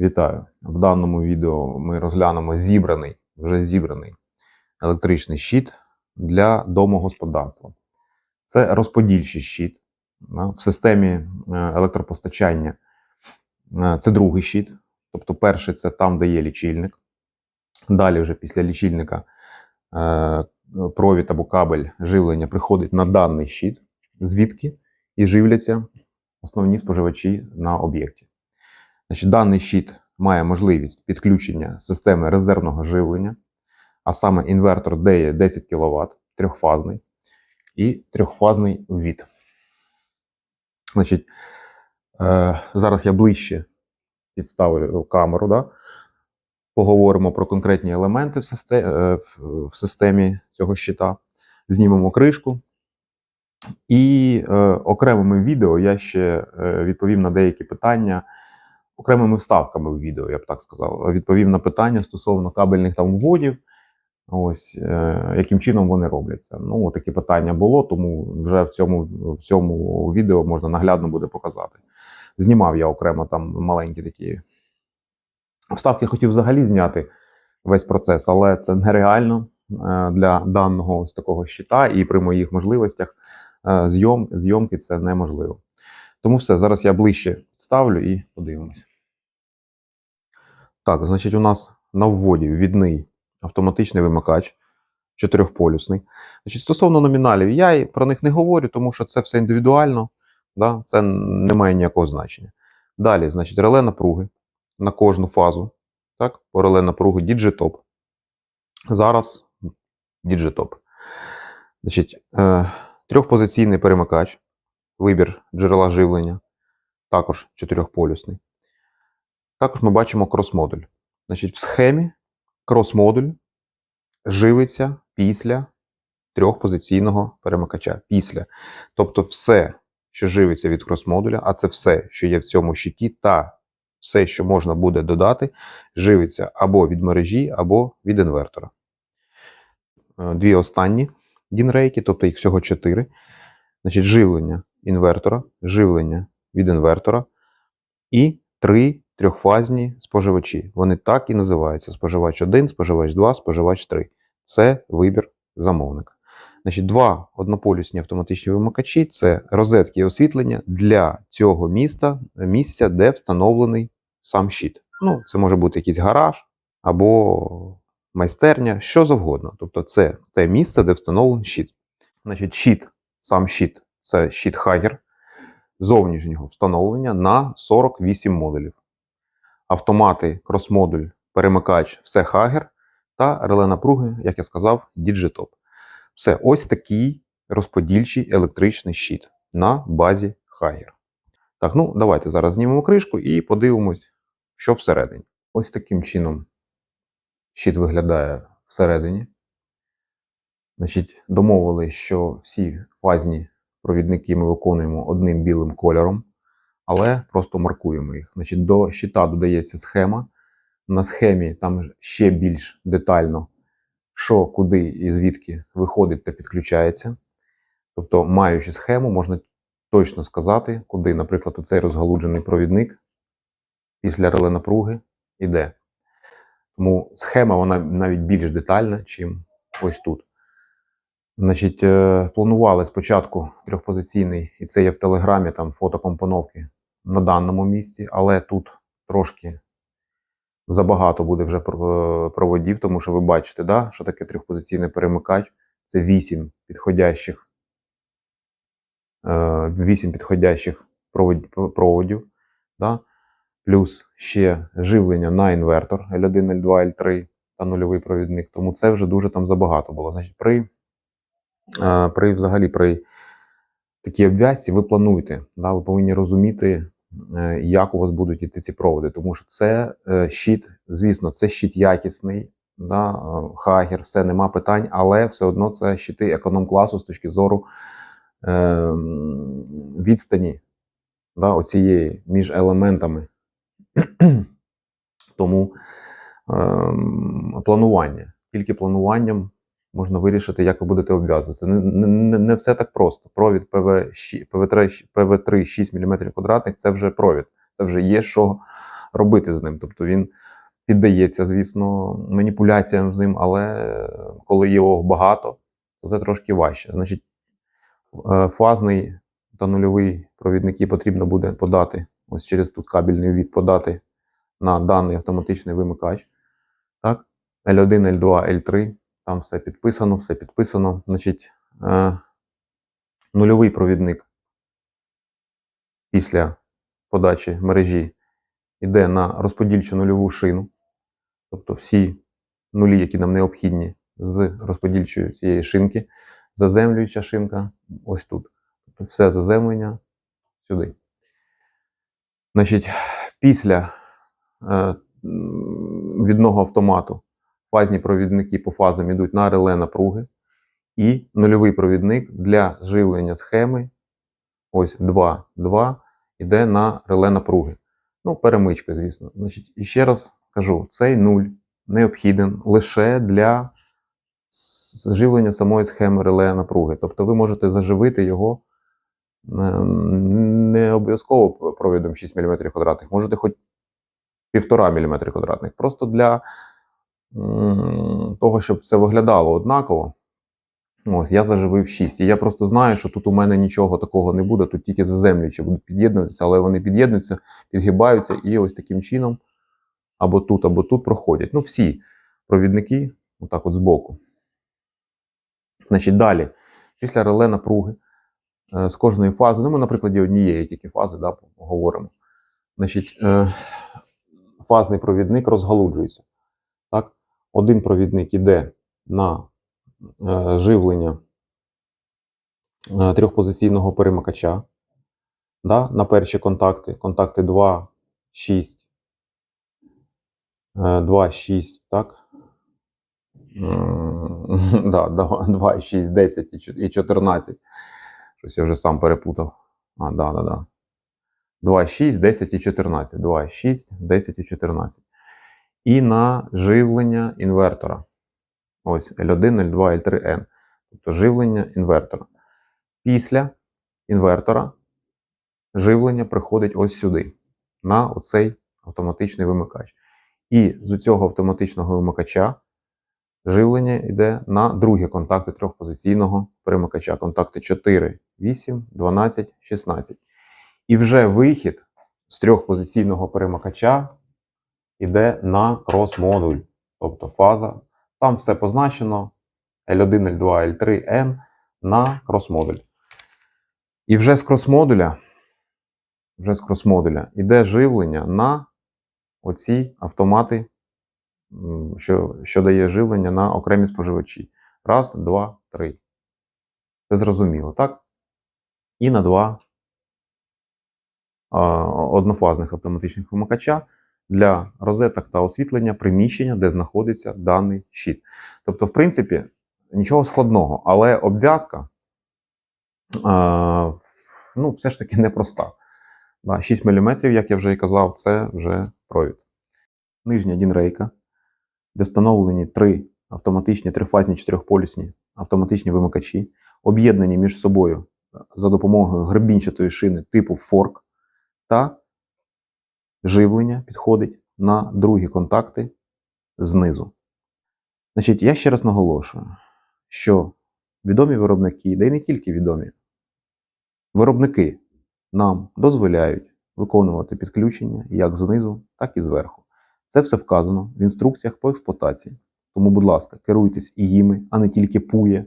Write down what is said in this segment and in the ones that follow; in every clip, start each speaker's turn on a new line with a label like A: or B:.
A: Вітаю! В даному відео ми розглянемо зібраний, вже зібраний електричний щит для домогосподарства. Це розподільчий щит в системі е, електропостачання. е, Це другий щит. Тобто, перший це там, де є лічильник. Далі, вже після лічильника, е, провід або кабель живлення приходить на даний щит, звідки і живляться основні споживачі на об'єкті. Значить, даний щит має можливість підключення системи резервного живлення, а саме інвертор DE 10 кВт, трьохфазний і трьохфазний від. Значить, е, зараз я ближче підставлю камеру. Да? Поговоримо про конкретні елементи в системі, в системі цього щита. Знімемо кришку. І е, окремими відео я ще е, відповім на деякі питання окремими вставками в відео, я б так сказав. Відповів на питання стосовно кабельних там вводів. Ось е, яким чином вони робляться. Ну, такі питання було, тому вже в цьому в цьому відео можна наглядно буде показати. Знімав я окремо там маленькі такі вставки, хотів взагалі зняти весь процес, але це нереально е, для даного ось такого щита, і при моїх можливостях е, зйом, зйомки це неможливо. Тому все, зараз я ближче ставлю і подивимось. Так, значить, у нас на вводі відний автоматичний вимикач, чотирьохполюсний. Значить, стосовно номіналів, я про них не говорю, тому що це все індивідуально, да? це не має ніякого значення. Далі, значить, реле напруги на кожну фазу. Так, по реле напруги Digitop. Зараз Digitop. Значить, е, трьохпозиційний перемикач, вибір джерела живлення, також чотирьохполюсний. Також ми бачимо крос-модуль. Значить, в схемі крос-модуль живиться після трьохпозиційного перемикача. Після. Тобто, все, що живиться від крос-модуля, а це все, що є в цьому щиті, та все, що можна буде додати, живиться або від мережі, або від інвертора. Е, Дві останні дінрейки, тобто їх всього чотири. Значить, живлення інвертора, живлення від інвертора і три трьохфазні споживачі. Вони так і називаються: споживач 1, споживач 2, споживач 3. Це вибір замовника. Значить, Два однополюсні автоматичні вимикачі це розетки і освітлення для цього міста, місця, де встановлений сам щит. Ну, Це може бути якийсь гараж або майстерня, що завгодно. Тобто, це те місце, де встановлений щит. Значить, щит, сам щит це щит Хагер зовнішнього встановлення на 48 модулів. Автомати, крос-модуль, перемикач, все Хагер та реле напруги, як я сказав, Digitop. Все, ось такий розподільчий електричний щит на базі Хагер. Так, ну давайте зараз знімемо кришку і подивимось, що всередині. Ось таким чином щит виглядає всередині. Значить, домовились, що всі фазні провідники ми виконуємо одним білим кольором, але просто маркуємо їх. Значить, До щита додається схема. На схемі там ще більш детально, що, куди і звідки виходить та підключається. Тобто, маючи схему, можна точно сказати, куди, наприклад, цей розгалуджений провідник після реле напруги йде. Тому схема вона навіть більш детальна, чим ось тут. Значить, е, планували спочатку трьохпозиційний, і це є в телеграмі там фотокомпоновки на даному місці, але тут трошки забагато буде вже про- проводів, тому що ви бачите, да, що таке трьохпозиційний перемикач. Це 8 підходящих, е, 8 підходящих проводів. Да? Плюс ще живлення на інвертор L1, L2, L3 та нульовий провідник. Тому це вже дуже там забагато було. Значить, при Е, при взагалі при такій обв'язці ви плануєте. Да, ви повинні розуміти, е, як у вас будуть іти ці проводи. Тому що це е, щит, звісно, це щит якісний, да, е, хагер, все нема питань, але все одно це щити економ-класу з точки зору е, відстані да, оцієї між елементами. Тому е, планування. Тільки плануванням можна вирішити, як ви будете обв'язуватися. Не, не, не все так просто. Провід ПВ, ПВ3, ПВ3 6 мм квадратних це вже провід. Це вже є що робити з ним. Тобто він піддається, звісно, маніпуляціям з ним, але коли його багато, то це трошки важче. Значить, е, фазний та нульовий провідники потрібно буде подати ось через тут кабельний від подати на даний автоматичний вимикач. Так, L1, L2, L3. Там все підписано, все підписано. Значить, е, нульовий провідник після подачі мережі йде на розподільчу нульову шину. Тобто всі нулі, які нам необхідні з розподільчої цієї шинки, заземлююча шинка ось тут. Тобто все заземлення сюди. Значить, після е, відного автомату фазні провідники по фазам йдуть на реле напруги, і нульовий провідник для живлення схеми, ось 2, 2, йде на реле напруги. Ну, перемичка, звісно. Значить, і ще раз кажу: цей нуль необхіден лише для живлення самої схеми реле напруги. Тобто ви можете заживити його е, не обов'язково провідом 6 мм квадратних, можете хоч 1,5 мм квадратних. Просто для того, щоб все виглядало однаково. Ось, я заживив 6. І я просто знаю, що тут у мене нічого такого не буде, тут тільки заземлюючі будуть під'єднуватися, але вони під'єднуються, підгибаються і ось таким чином або тут, або тут проходять. Ну, всі провідники, отак от збоку. Значить, далі, після реле напруги, е, з кожної фази, ну ми на прикладі однієї тільки фази да, говоримо. Значить, е, фазний провідник розгалуджується. Один провідник іде на е, живлення е, трьохпозиційного перемикача. Да? На перші контакти. Контакти 2, 6, е, 2, 6, так? М, Да, 2, 6, 10 і і 14. Щось я вже сам перепутав. А, да, да, да. 2, 6, 10 і 14. 2, 6, 10 і 14. І на живлення інвертора. Ось L1, L2, L3N. Тобто живлення інвертора. Після інвертора живлення приходить ось сюди, на оцей автоматичний вимикач. І з цього автоматичного вимикача живлення йде на другі контакти трьохпозиційного перемикача. Контакти 4, 8, 12, 16. І вже вихід з трьохпозиційного перемикача йде на крос-модуль, тобто фаза. Там все позначено L1, L2, L3, N на крос-модуль. І вже з крос-модуля, вже з крос-модуля йде живлення на оці автомати, що, що дає живлення на окремі споживачі. Раз, два, три. Це зрозуміло, так? І на два однофазних автоматичних вимикача для розеток та освітлення приміщення, де знаходиться даний щит. Тобто, в принципі, нічого складного, але обв'язка ну, все ж таки непроста. 6 мм, як я вже і казав, це вже провід. Нижня дінрейка, де встановлені три автоматичні трифазні чотирьохполюсні автоматичні вимикачі, об'єднані між собою за допомогою гребінчатої шини типу форк, та живлення підходить на другі контакти знизу. Значить, я ще раз наголошую, що відомі виробники, да й не тільки відомі, виробники нам дозволяють виконувати підключення як знизу, так і зверху. Це все вказано в інструкціях по експлуатації. Тому, будь ласка, керуйтесь і їми, а не тільки пує.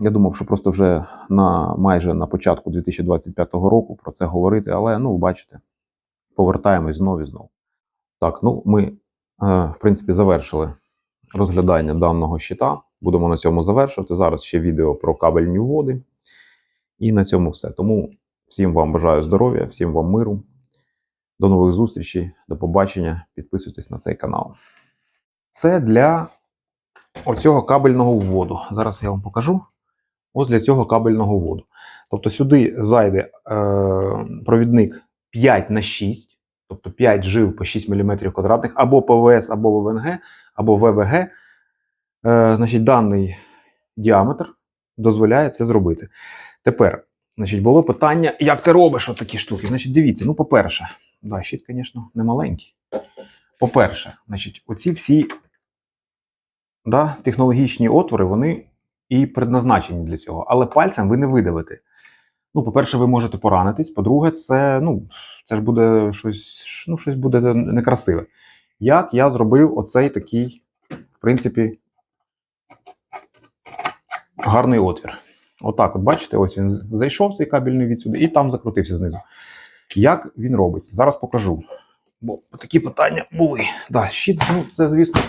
A: Я думав, що просто вже на майже на початку 2025 року про це говорити, але ну, бачите, повертаємось знову і знову. Так, ну ми, е, в принципі, завершили розглядання даного щита. Будемо на цьому завершувати. Зараз ще відео про кабельні вводи. І на цьому все. Тому всім вам бажаю здоров'я, всім вам миру. До нових зустрічей, до побачення. Підписуйтесь на цей канал. Це для оцього кабельного вводу. Зараз я вам покажу. Ось для цього кабельного вводу. Тобто сюди зайде е, провідник 5 на 6, тобто 5 жил по 6 мм квадратних, або ПВС, або ВВНГ, або ВВГ. Е, значить, даний діаметр дозволяє це зробити. Тепер, значить, було питання, як ти робиш такі штуки. Значить, дивіться, ну, по-перше, Да, щит, звісно, не маленький. По-перше, значить, оці всі да, технологічні отвори, вони і предназначені для цього. Але пальцем ви не видавите. Ну, по-перше, ви можете поранитись. По-друге, це, ну, це ж буде щось, ну, щось буде некрасиве. Як я зробив оцей такий, в принципі, гарний отвір. Отак, от бачите, ось він зайшов цей кабельний відсюди і там закрутився знизу. Як він робиться? Зараз покажу. Бо такі питання були. Да, щит, ну, це, звісно,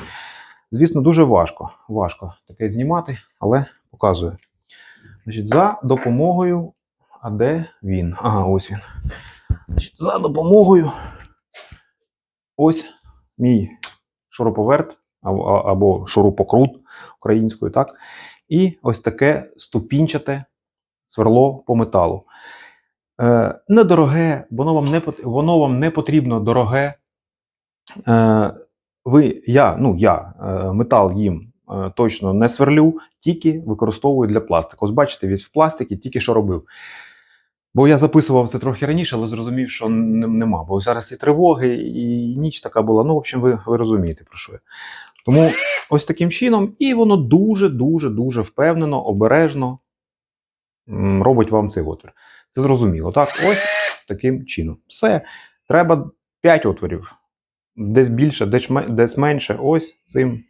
A: звісно, дуже важко. Важко таке знімати, але показую. Значить, за допомогою. А де він? Ага, ось він. Значить, за допомогою. Ось мій шуруповерт або, шурупокрут українською, так? І ось таке ступінчате сверло по металу. Е, недороге, воно вам не, воно вам не потрібно дороге. Е, ви, я, ну, я е, метал їм е, точно не сверлю, тільки використовую для пластику. Ось бачите, весь в пластикі тільки що робив. Бо я записував це трохи раніше, але зрозумів, що нема. Бо зараз і тривоги, і ніч така була. Ну, в общем, ви, ви розумієте, про що я. Тому ось таким чином, і воно дуже, дуже, впевнено, обережно робить вам цей отвір. Це зрозуміло. Так, ось таким чином. Все. Треба 5 отворів. Десь більше, десь, менше. Ось цим,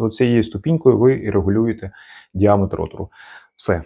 A: оцією ступінькою ви і регулюєте діаметр отвору. Все.